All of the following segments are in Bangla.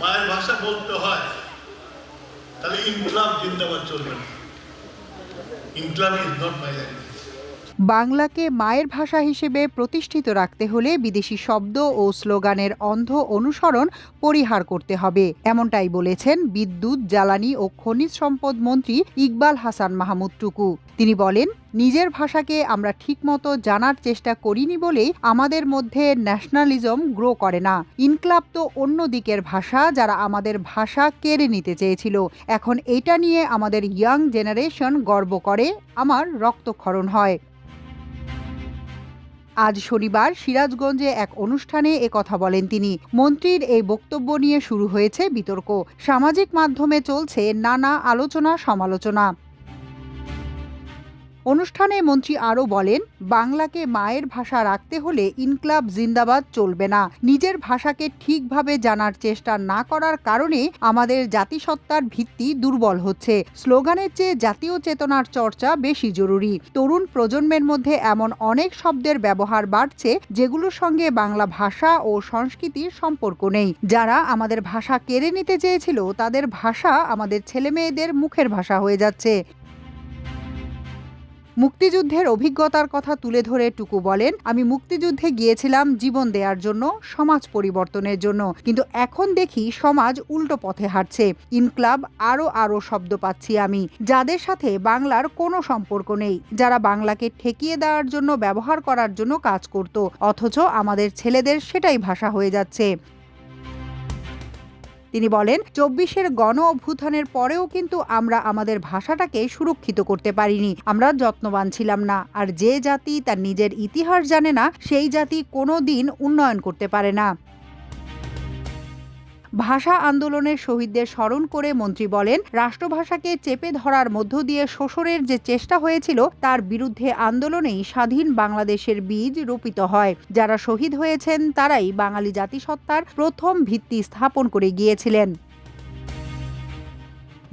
মায়ের ভাষা বলতে হয়, তাহলে ইনকলাব জিন্দাবাদ চলবে না। Inqilab is not my language বাংলাকে মায়ের ভাষা হিসেবে প্রতিষ্ঠিত রাখতে হলে বিদেশি শব্দ ও স্লোগানের অন্ধ অনুসরণ পরিহার করতে হবে। এমনটাই বলেছেন বিদ্যুৎ, জ্বালানি ও খনিজ সম্পদ মন্ত্রী ইকবাল হাসান মাহমুদ টুকু। তিনি বলেন নিজের ভাষাকে আমরা ঠিকমতো জানার চেষ্টা করিনি বলেই আমাদের মধ্যে ন্যাশনালিজম গ্রো করে না। ইনক্লাব তো অন্য দিকের ভাষা যারা আমাদের ভাষা কেড়ে নিতে চেয়েছিল। এখন এটা নিয়ে আমাদের ইয়াং জেনারেশন গর্ব করে, আমার রক্তক্ষরণ হয়। আজ শনিবার সিরাজগঞ্জে এক অনুষ্ঠানে কথা বলেন তিনি। মন্ত্রীর এই বক্তব্য নিয়ে শুরু হয়েছে বিতর্ক। সামাজিক মাধ্যমে চলছে নানা আলোচনা সমালোচনা অনুষ্ঠানে মন্ত্রী আরও বলেন, বাংলাকে মায়ের ভাষা রাখতে হলে ইনকলাব জিন্দাবাদ চলবে না। নিজের ভাষাকে ঠিকভাবে জানার চেষ্টা না করার কারণে আমাদের জাতিসত্তার ভিত্তি দুর্বল হচ্ছে। স্লোগানের চেয়ে জাতীয় চেতনার চর্চা বেশি জরুরি। তরুণ প্রজন্মের মধ্যে এমন অনেক শব্দের ব্যবহার বাড়ছে যেগুলোর সঙ্গে বাংলা ভাষা ও সংস্কৃতির সম্পর্ক নেই। যারা আমাদের ভাষা কেড়ে নিতে চেয়েছিল, তাদের ভাষা আমাদের ছেলেমেয়েদের মুখের ভাষা হয়ে যাচ্ছে। মুক্তিযুদ্ধের অভিজ্ঞতার কথা তুলে ধরে টুকু বলেন, আমি মুক্তিযুদ্ধে গিয়েছিলাম জীবন দেওয়ার জন্য, সমাজ পরিবর্তনের জন্য। কিন্তু এখন দেখি সমাজ উল্টো পথে হাঁটছে। ইনক্লাব আরও আরও শব্দ পাচ্ছি আমি। যাদের সাথে বাংলার কোনো সম্পর্ক নেই, যারা বাংলাকে ঠেকিয়ে দেওয়ার জন্য, ব্যবহার করার জন্য কাজ করত, অথচ আমাদের ছেলেদের সেটাই ভাষা হয়ে যাচ্ছে। তিনি বলেন, চব্বিশের গণ অভ্যুত্থানের পরেও কিন্তু আমরা আমাদের ভাষাটাকে সুরক্ষিত করতে পারিনি। আমরা যত্নবান ছিলাম না। আর যে জাতি তার নিজের ইতিহাস জানে না, সেই জাতি কোনো দিন উন্নয়ন করতে পারে না। ভাষা আন্দোলনের শহীদদের স্মরণ করে মন্ত্রী বলেন, রাষ্ট্রভাষাকে চেপে ধরার মধ্য দিয়ে শোষণের যে চেষ্টা হয়েছিল, তার বিরুদ্ধে আন্দোলনেই স্বাধীন বাংলাদেশের বীজ রোপিত হয়। যারা শহীদ হয়েছেন, তারাই বাঙালি জাতিসত্তার প্রথম ভিত্তি স্থাপন করে গিয়েছিলেন।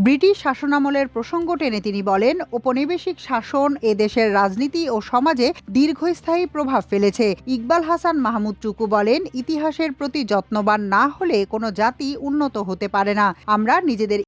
ব্রিটিশ শাসনামলের প্রসঙ্গ টেনে তিনি বলেন, ঔপনিবেশিক শাসন এ দেশের রাজনীতি ও সমাজে দীর্ঘস্থায়ী প্রভাব ফেলেছে। ইকবাল হাসান মাহমুদ চুকু বলেন, ইতিহাসের প্রতি যত্নবান না হলে কোনো জাতি উন্নত হতে পারে না। আমরা নিজেদের